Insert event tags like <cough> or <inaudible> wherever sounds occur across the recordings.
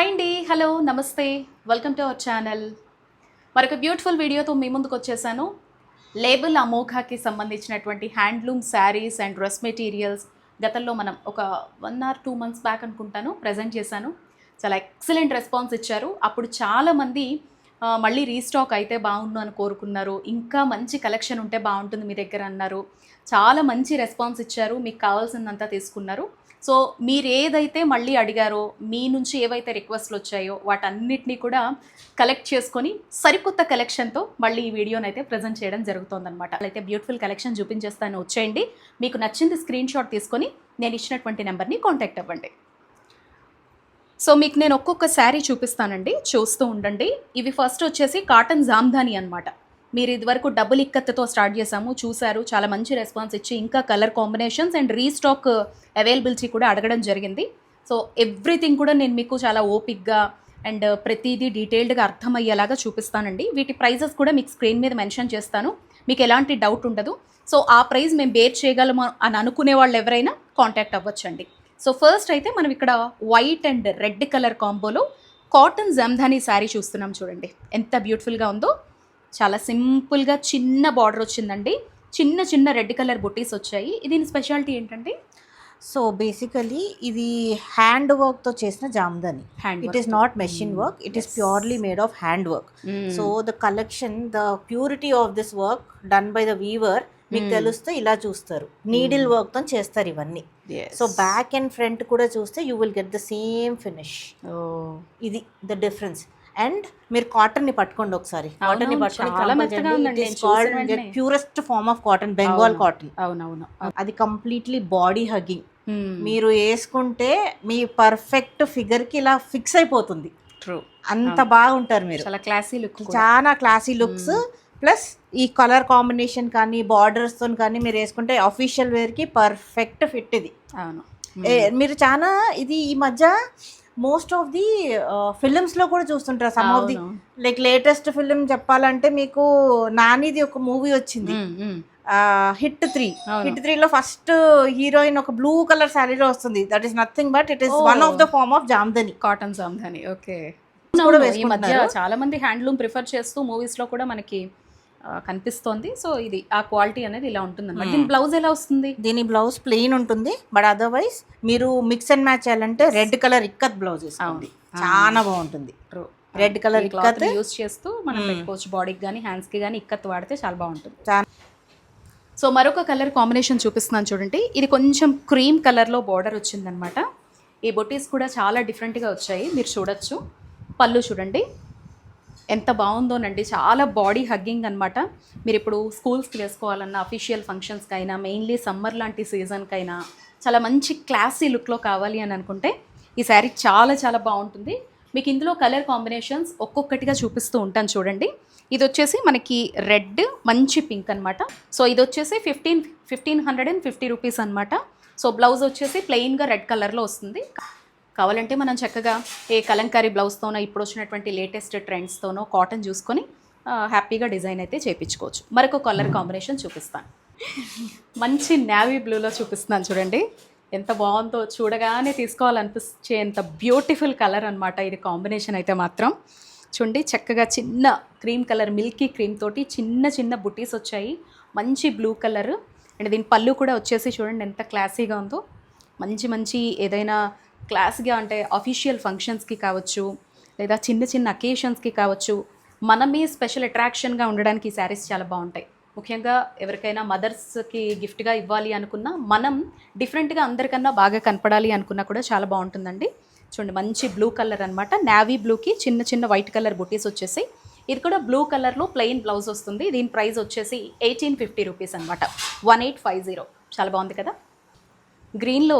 Hi అండి hello నమస్తే. Welcome to our channel మరొక బ్యూటిఫుల్ వీడియోతో మీ ముందుకు వచ్చేసాను. లేబుల్ అమోఘాకి సంబంధించినటువంటి handloom saris and dress materials గతంలో మనం ఒక one or two months back అనుకుంటాను ప్రజెంట్ చేశాను. చాలా ఎక్సలెంట్ రెస్పాన్స్ ఇచ్చారు. అప్పుడు చాలామంది మళ్ళీ రీస్టాక్ అయితే బాగుండు అని కోరుకున్నారు. ఇంకా మంచి కలెక్షన్ ఉంటే బాగుంటుంది మీ దగ్గర అన్నారు. చాలా మంచి రెస్పాన్స్ ఇచ్చారు. మీకు కావాల్సిందంతా తీసుకున్నారు. సో మీరు ఏదైతే మళ్ళీ అడిగారో మీ నుంచి ఏవైతే రిక్వెస్ట్లు వచ్చాయో వాటన్నిటినీ కూడా కలెక్ట్ చేసుకొని సరికొత్త కలెక్షన్తో మళ్ళీ ఈ వీడియోని అయితే ప్రజెంట్ చేయడం జరుగుతుందన్నమాట. అయితే బ్యూటిఫుల్ కలెక్షన్ చూపించేస్తాను. వచ్చేయండి. మీకు నచ్చింది స్క్రీన్ షాట్ తీసుకొని నేను ఇచ్చినటువంటి నెంబర్ని కాంటాక్ట్ అవ్వండి. సో మీకు నేను ఒక్కొక్క శారీ చూపిస్తానండి. చూస్తూ ఉండండి. ఇవి ఫస్ట్ వచ్చేసి కాటన్ జామ్ధాని అనమాట మీరు ఇదివరకు డబుల్ ఇక్కత్తుతో స్టార్ట్ చేసాము చూశారు చాలా మంచి రెస్పాన్స్ ఇచ్చి ఇంకా colour combinations and restock availability కూడా అడగడం జరిగింది. సో ఎవ్రీథింగ్ కూడా నేను మీకు చాలా ఓపిక్గా అండ్ ప్రతిదీ డీటెయిల్డ్గా అర్థమయ్యేలాగా చూపిస్తానండి. వీటి ప్రైజెస్ కూడా మీకు స్క్రీన్ మీద మెన్షన్ చేస్తాను. మీకు ఎలాంటి డౌట్ ఉండదు. సో ఆ ప్రైస్ మేము బేర్ చేయగలము అని అనుకునే వాళ్ళు ఎవరైనా కాంటాక్ట్ అవ్వచ్చండి. సో ఫస్ట్ అయితే మనం ఇక్కడ వైట్ అండ్ రెడ్ కలర్ కాంబోలో కాటన్ జమ్ధానీ శారీ చూస్తున్నాం చూడండి. ఎంత బ్యూటిఫుల్గా ఉందో. చాలా సింపుల్గా చిన్న బార్డర్ వచ్చిందండి. చిన్న చిన్న రెడ్ కలర్ బుట్టీస్ వచ్చాయి. దీని స్పెషాలిటీ ఏంటంటే సో బేసికలీ ఇది హ్యాండ్ వర్క్తో చేసిన jamdani. Hand it is not machine work it is purely made of hand work so the collection the purity of this work done by the weaver మీకు Hmm. తెలిస్తే ఇలా చూస్తారు. Needle వర్క్తో చేస్తారు ఇవన్నీ. సో బ్యాక్ అండ్ ఫ్రంట్ కూడా చూస్తే you will get the same finish ఇది ద డిఫరెన్స్ అండ్ మీరు కాటన్ని పట్టుకోండి ఒకసారి. కాటన్ని వెంటనే. Purest form of cotton Bengal. Cotton అవునవును. అది కంప్లీట్లీ బాడీ హగ్గింగ్. మీరు వేసుకుంటే మీ పర్ఫెక్ట్ ఫిగర్కి ఇలా ఫిక్స్ అయిపోతుంది. ట్రూ అంత. బాగుంటారు మీరు. చాలా క్లాసీ లుక్ చాలా క్లాసీ లుక్స్. ప్లస్ ఈ కలర్ కాంబినేషన్ కానీ బార్డర్స్తో కానీ మీరు వేసుకుంటే అఫీషియల్ వేర్కి పర్ఫెక్ట్ ఫిట్ ఇది. అవును. మీరు చాలా ఇది ఈ మధ్య మోస్ట్ ఆఫ్ ది ఫిలిమ్స్లో కూడా చూస్తుంటారు some of the. Like latest film చెప్పాలంటే మీకు నానిది ఒక మూవీ వచ్చింది. Hit three. హిట్ త్రీ లో ఫస్ట్ హీరోయిన్ ఒక బ్లూ కలర్ శారీలో వస్తుంది that is nothing but it is one of the form of jamdani cotton jamdani okay కూడా ఈ మధ్య. చాలా మంది హ్యాండ్లూమ్ ప్రిఫర్ చేస్తూ మూవీస్లో కూడా మనకి కనిపిస్తోంది. సో ఇది ఆ క్వాలిటీ అనేది ఇలా ఉంటుంది అనమాట Hmm. దీని బ్లౌజ్ ఎలా వస్తుంది? దీని బ్లౌజ్ ప్లెయిన్ ఉంటుంది. బట్ అదర్వైజ్ మీరు మిక్స్ అండ్ మ్యాచ్ చేయాలంటే రెడ్ కలర్ ఇక్కత్ బ్లౌజ్ అవును. చాలా బాగుంటుంది. Red colour ikat. యూస్ చేస్తూ మనం Hmm. పెట్టుకోవచ్చు బాడీకి కానీ హ్యాండ్స్కి కానీ ఇక్కత్ వాడితే చాలా బాగుంటుంది. చాలా సో మరొక కలర్ కాంబినేషన్ చూపిస్తున్నాను చూడండి. ఇది కొంచెం క్రీమ్ కలర్లో బార్డర్ వచ్చిందనమాట ఈ బొటీస్ కూడా చాలా డిఫరెంట్గా వచ్చాయి. మీరు చూడొచ్చు. పళ్ళు చూడండి. ఎంత బాగుందోనండి. చాలా బాడీ హగ్గింగ్ అనమాట మీరు ఇప్పుడు స్కూల్స్కి వేసుకోవాలన్నా అఫీషియల్ ఫంక్షన్స్కి అయినా మెయిన్లీ సమ్మర్ లాంటి సీజన్కైనా చాలా మంచి క్లాసీ లుక్లో కావాలి అని అనుకుంటే ఈ శారీ చాలా చాలా బాగుంటుంది. మీకు ఇందులో కలర్ కాంబినేషన్స్ ఒక్కొక్కటిగా చూపిస్తూ ఉంటాను చూడండి. ఇది వచ్చేసి మనకి రెడ్ మంచి పింక్ అనమాట సో ఇది వచ్చేసి fifteen fifteen hundred and fifty rupees అనమాట సో బ్లౌజ్ వచ్చేసి ప్లెయిన్గా రెడ్ కలర్లో వస్తుంది. కావాలంటే మనం చక్కగా ఏ కలంకారీ బ్లౌజ్తోనో ఇప్పుడు వచ్చినటువంటి లేటెస్ట్ ట్రెండ్స్తోనో కాటన్ చూసుకొని హ్యాపీగా డిజైన్ అయితే చేయించుకోవచ్చు మరొక కలర్ కాంబినేషన్ చూపిస్తాను. మంచి నావీ బ్లూలో చూపిస్తున్నాను చూడండి. ఎంత బాగుందో చూడగానే తీసుకోవాలనిపించే ఎంత బ్యూటిఫుల్ కలర్ అనమాట ఇది కాంబినేషన్ అయితే మాత్రం. చూడండి చక్కగా చిన్న క్రీమ్ కలర్ మిల్కీ క్రీమ్ తోటి చిన్న చిన్న బుటీస్ వచ్చాయి. మంచి బ్లూ కలర్. అండ్ దీని పళ్ళు కూడా వచ్చేసి చూడండి ఎంత క్లాసీగా ఉందో. మంచి మంచి ఏదైనా క్లాస్గా అంటే అఫీషియల్ ఫంక్షన్స్కి కావచ్చు లేదా చిన్న చిన్న అకేషన్స్కి కావచ్చు మనమే స్పెషల్ అట్రాక్షన్గా ఉండడానికి ఈ శారీస్ చాలా బాగుంటాయి. ముఖ్యంగా ఎవరికైనా మదర్స్కి గిఫ్ట్గా ఇవ్వాలి అనుకున్నా మనం డిఫరెంట్గా అందరికన్నా బాగా కనపడాలి అనుకున్నా కూడా చాలా బాగుంటుందండి. చూడండి మంచి బ్లూ కలర్ అనమాట నావీ బ్లూకి చిన్న చిన్న వైట్ కలర్ బుటీస్ వచ్చేసి ఇది కూడా బ్లూ కలర్లో ప్లెయిన్ బ్లౌజ్ వస్తుంది. దీని ప్రైస్ వచ్చేసి ఎయిటీన్ ఫిఫ్టీ రూపీస్ అనమాట వన్ ఎయిట్ ఫైవ్ జీరో చాలా బాగుంది కదా? గ్రీన్లో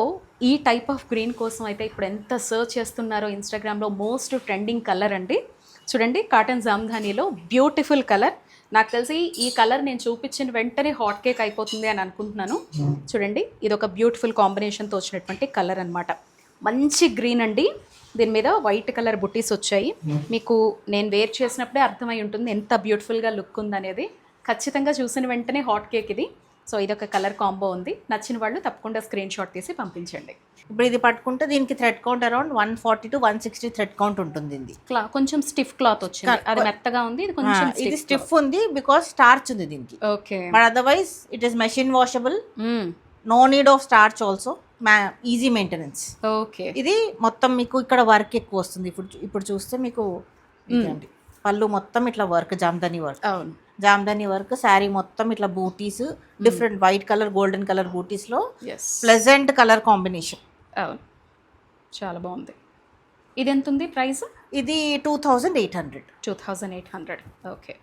ఈ టైప్ ఆఫ్ గ్రీన్ కోసం అయితే ఇప్పుడు ఎంత సర్చ్ చేస్తున్నారో ఇన్స్టాగ్రామ్లో మోస్ట్ ట్రెండింగ్ కలర్ అండి. చూడండి కాటన్ జామ్ధానీలో బ్యూటిఫుల్ కలర్ నాకు తెలిసి ఈ కలర్ నేను చూపించిన వెంటనే హాట్ కేక్ అయిపోతుంది అని అనుకుంటున్నాను. చూడండి ఇది ఒక బ్యూటిఫుల్ కాంబినేషన్తో వచ్చినటువంటి కలర్ అన్నమాట. మంచి గ్రీన్ అండి. దీని మీద వైట్ కలర్ బుట్టీస్ వచ్చాయి. మీకు నేను వేర్ చేసినప్పుడే అర్థమై ఉంటుంది ఎంత బ్యూటిఫుల్గా లుక్ ఉందనేది. ఖచ్చితంగా చూసిన వెంటనే హాట్ కేక్ ఇది. సో ఇదొక కలర్ కాంబో ఉంది. నచ్చిన వాళ్ళు తప్పకుండా స్క్రీన్ షాట్ తీసి పంపించండి. ఇప్పుడు ఇది పట్టుకుంటే దీనికి thread count around one forty to one sixty thread count ఉంటుంది ఇది. క్లా కొంచెం స్టిఫ్ క్లాత్ వచ్చింది. అది మెత్తగా ఉంది ఇది కొంచెం ఇది స్టిఫ్ ఉంది బికాస్ స్టార్చ్ ఉంది దీనికి. Okay. But otherwise it is machine washable. No need of starch also. Easy maintenance. Okay. ఇది మొత్తం మీకు ఇక్కడ వర్క్ ఎక్కువ వస్తుంది. ఇప్పుడు ఇప్పుడు చూస్తే మీకు పళ్ళు మొత్తం ఇట్లా వర్క్ జామ్దాని వర్క్. అవును. జామ్దాని వర్క్ శారీ మొత్తం ఇట్లా buttis different white colour golden colour బూటీస్లో yes pleasant colour combination అవును. చాలా బాగుంది. ఇది ఎంత ఉంది ప్రైస్? ఇది two thousand eight hundred two thousand eight hundred okay.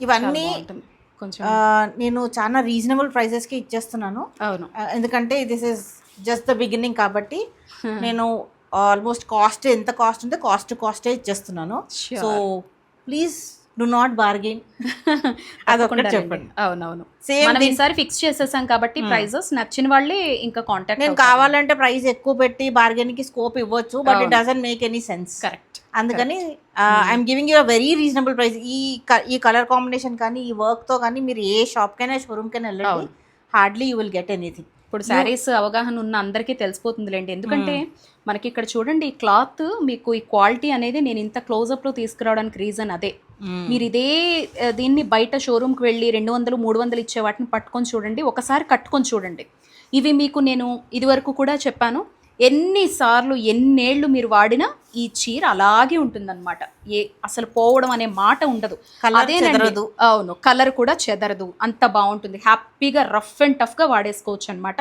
ఇవన్నీ కొంచెం నేను చాలా రీజనబుల్ ప్రైసెస్కి ఇచ్చేస్తున్నాను. అవును. ఎందుకంటే this is just the beginning కాబట్టి నేను ఆల్మోస్ట్ కాస్ట్ ఎంత కాస్ట్ ఉంటే కాస్ట్ కాస్టే ఇచ్చేస్తున్నాను. So please do not bargain <laughs> అదొకటి చెప్పండి. అవునవును. మనం. ఈసారి ఫిక్స్ చేసేసాం కాబట్టి ప్రైజెస్ నచ్చిన వాళ్ళే ఇంకా కాంటాక్ట్ నేను కావాలంటే ప్రైస్ ఎక్కువ పెట్టి బార్గెన్కి స్కోప్ ఇవ్వచ్చు but it doesn't make any sense correct అందుకని I'm giving you very reasonable price ఈ ఈ కలర్ కాంబినేషన్ కానీ ఈ వర్క్తో కానీ మీరు ఏ షాప్ కైనా షోరూమ్ కైనా వెళ్ళండి. Hardly you will get anything ఇప్పుడు శారీస్ అవగాహన ఉన్న అందరికీ తెలిసిపోతుందిలేండి. ఎందుకంటే మనకి ఇక్కడ చూడండి ఈ క్లాత్ మీకు ఈ క్వాలిటీ అనేది నేను ఇంత క్లోజప్లో తీసుకురావడానికి రీజన్ అదే. మీరు ఇదే దీన్ని బయట షోరూమ్కి వెళ్ళి రెండు వందలు మూడు వందలు ఇచ్చే వాటిని పట్టుకొని చూడండి. ఒకసారి కట్టుకొని చూడండి. ఇవి మీకు నేను ఇదివరకు కూడా చెప్పాను. ఎన్నిసార్లు ఎన్నేళ్ళు మీరు వాడినా ఈ చీర అలాగే ఉంటుందన్నమాట. ఏ అసలు పోవడం అనే మాట ఉండదు. చెదరదు. అవును కలర్ కూడా చెదరదు. అంత బాగుంటుంది. హ్యాపీగా రఫ్ అండ్ టఫ్గా వాడేసుకోవచ్చు అనమాట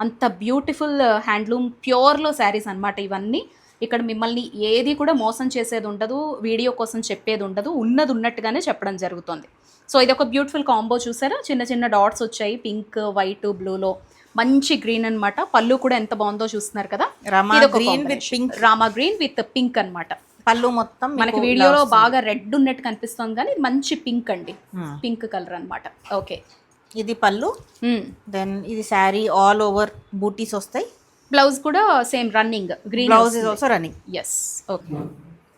అంత బ్యూటిఫుల్ హ్యాండ్లూమ్ ప్యూర్లో శారీస్ అన్నమాట ఇవన్నీ. ఇక్కడ మిమ్మల్ని ఏది కూడా మోసం చేసేది ఉండదు వీడియో కోసం చెప్పేది ఉండదు ఉన్నది ఉన్నట్టుగానే చెప్పడం జరుగుతుంది. సో ఇది ఒక బ్యూటిఫుల్ కాంబో చూసారా? చిన్న చిన్న డాట్స్ వచ్చాయి పింక్ వైట్ బ్లూలో మంచి గ్రీన్ అన్నమాట. పళ్ళు కూడా ఎంత బాగుందో చూస్తున్నారు కదా? with combination. pink. Rama green with pink అన్నమాట. పళ్ళు మొత్తం మనకి వీడియోలో. బాగా రెడ్ ఉన్నట్టు కనిపిస్తుంది కానీ ఇది మంచి పింక్ అండి. Hmm. పింక్ కలర్ అన్నమాట. ఓకే ఇది పళ్ళు. దెన్ ఇది శారీ ఆల్ ఓవర్ బూటీస్ వస్తాయి. బ్లౌజ్ కూడా same running green blouse is also running yes okay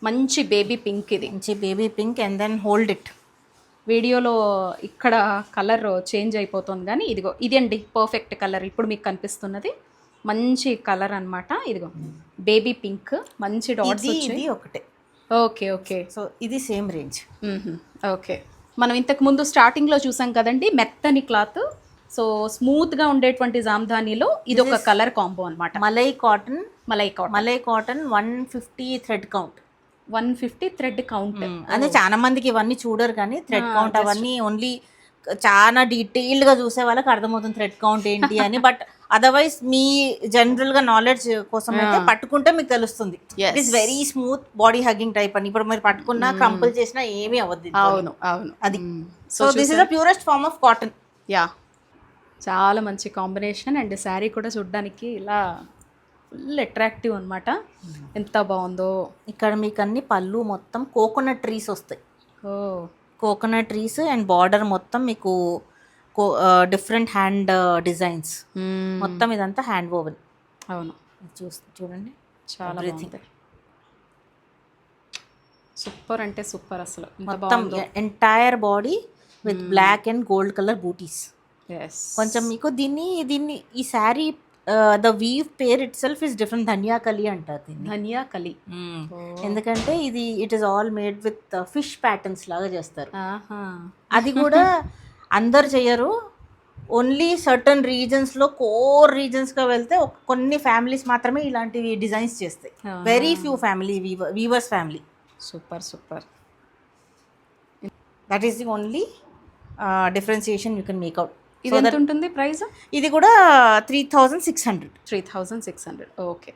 మంచి బేబీ పింక్ ఇది. మంచి baby pink and then hold it వీడియోలో ఇక్కడ కలర్ చేంజ్ అయిపోతుంది కానీ ఇదిగో ఇది అండి పర్ఫెక్ట్ కలర్ ఇప్పుడు మీకు కనిపిస్తున్నది. మంచి కలర్ అన్నమాట ఇదిగో. బేబీ పింక్ మంచి డాట్స్ ఇది ఒకటే. ఓకే ఓకే సో ఇది సేమ్ రేంజ్ ఓకే మనం ఇంతకు ముందు స్టార్టింగ్లో చూసాం కదండి మెత్తని క్లాత్ సో స్మూత్గా ఉండేటువంటి జామ్దానిలో ఇది ఒక కలర్ కాంబో అనమాట malai cotton malai cotton malai cotton one fifty thread count one fifty thread count అంటే చాలా మందికి ఇవన్నీ చూడరు కానీ థ్రెడ్ కౌంట్ అవన్నీ ఓన్లీ చాలా డీటెయిల్డ్గా చూసే వాళ్ళకి అర్థమవుతుంది థ్రెడ్ కౌంట్ ఏంటి <laughs> అని. బట్ అదర్వైజ్ మీ జనరల్గా నాలెడ్జ్ కోసం అయితే పట్టుకుంటే మీకు తెలుస్తుంది. It is very smooth body hugging type అని. ఇప్పుడు మీరు పట్టుకున్నా క్రంపుల్ చేసినా ఏమీ అవ్వద్దు అవును అవును. అది. So so this is the purest form of cotton yeah చాలా మంచి కాంబినేషన్ అండ్ శారీ కూడా చూడడానికి ఇలా ఫుల్ అట్రాక్టివ్ అనమాట ఎంత బాగుందో. ఇక్కడ మీకు అన్ని పళ్ళు మొత్తం కోకోనట్ ట్రీస్ వస్తాయి. ఓ. కోకోనట్ ట్రీస్ అండ్ బార్డర్ మొత్తం మీకు డిఫరెంట్ హ్యాండ్ డిజైన్స్. మొత్తం ఇదంతా హ్యాండ్ ఓవెన్ అవును. చూస్ చూడండి. చాలా. బాగుంది. సూపర్ అంటే సూపర్ అసలు. మొత్తం entire body with black and gold colour buttis కొంచెం మీకు దీన్ని దీన్ని ఈ sari the weave pair itself is different Dhaniakhali అంటారు దీన్ని. ధనియా కలి. ఎందుకంటే ఇది it is all made with fish patterns లాగా చేస్తారు. అది కూడా అందరు చేయరు ఓన్లీ సర్టన్ రీజన్స్లో కోర్ రీజన్స్గా వెళ్తే కొన్ని ఫ్యామిలీస్ మాత్రమే ఇలాంటివి డిజైన్స్ చేస్తాయి. Very few family weavers family super super. That is the only differentiation you can make out ఇది ఎంత ఉంటుంది ప్రైస్ ఇది కూడా three thousand six hundred. Three thousand six hundred. Okay.